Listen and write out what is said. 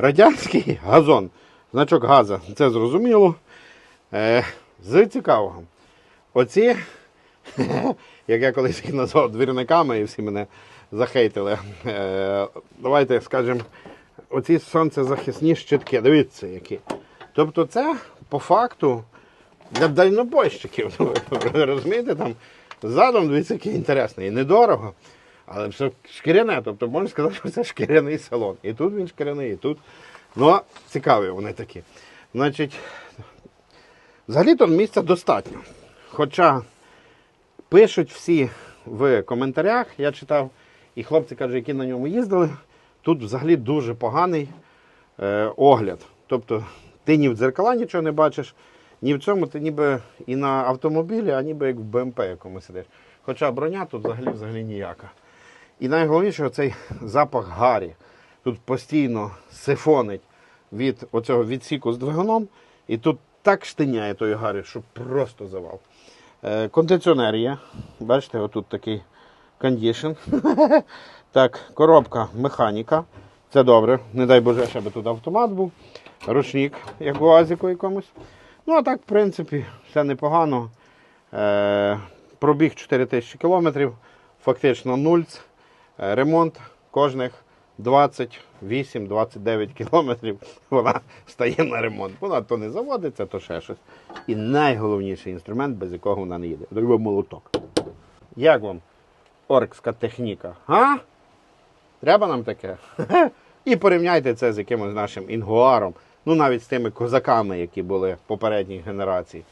Радянський газон. Значок газа, це зрозуміло. Е, з цікавого. Оці, як я колись їх назвав двірниками, і всі мене захейтили. Е, давайте скажемо, оці сонцезахисні щитки. Дивіться, які. Тобто, це по факту для дальнобойщиків. Розумієте, там задом дивіться, який інтересний. Недорого. Але все шкіряне, тобто можна сказати, що це шкіряний салон. І тут він шкіряний, і тут. Ну, цікаві вони такі. Значить, взагалі-то місця достатньо. Хоча пишуть всі в коментарях, я читав, і хлопці кажуть, які на ньому їздили, тут взагалі дуже поганий е, огляд. Тобто ти ні в дзеркала нічого не бачиш, ні в цьому ти ніби і на автомобілі, а ніби як в БМП якомусь сидиш. Хоча броня тут взагалі взагалі ніяка. І найголовніше цей запах гарі. Тут постійно сифонить від оцього відсіку з двигуном, і тут так штиняє той гарі, що просто завал. Е, кондиціонер є. Бачите, отут такий кондішн. так, коробка механіка. Це добре. Не дай Боже, ще би тут автомат був. Ручник, як у Азіку якомусь. Ну, а так, в принципі, все непогано. Е, пробіг 4000 кілометрів, фактично нульц. Е, Ремонт кожних 28-29 кілометрів вона стає на ремонт. Вона то не заводиться, то ще щось. І найголовніший інструмент, без якого вона не їде. Другий молоток. Як вам оркська техніка? А? Треба нам таке? І порівняйте це з якимось нашим інгуаром, ну навіть з тими козаками, які були попередніх генерацій.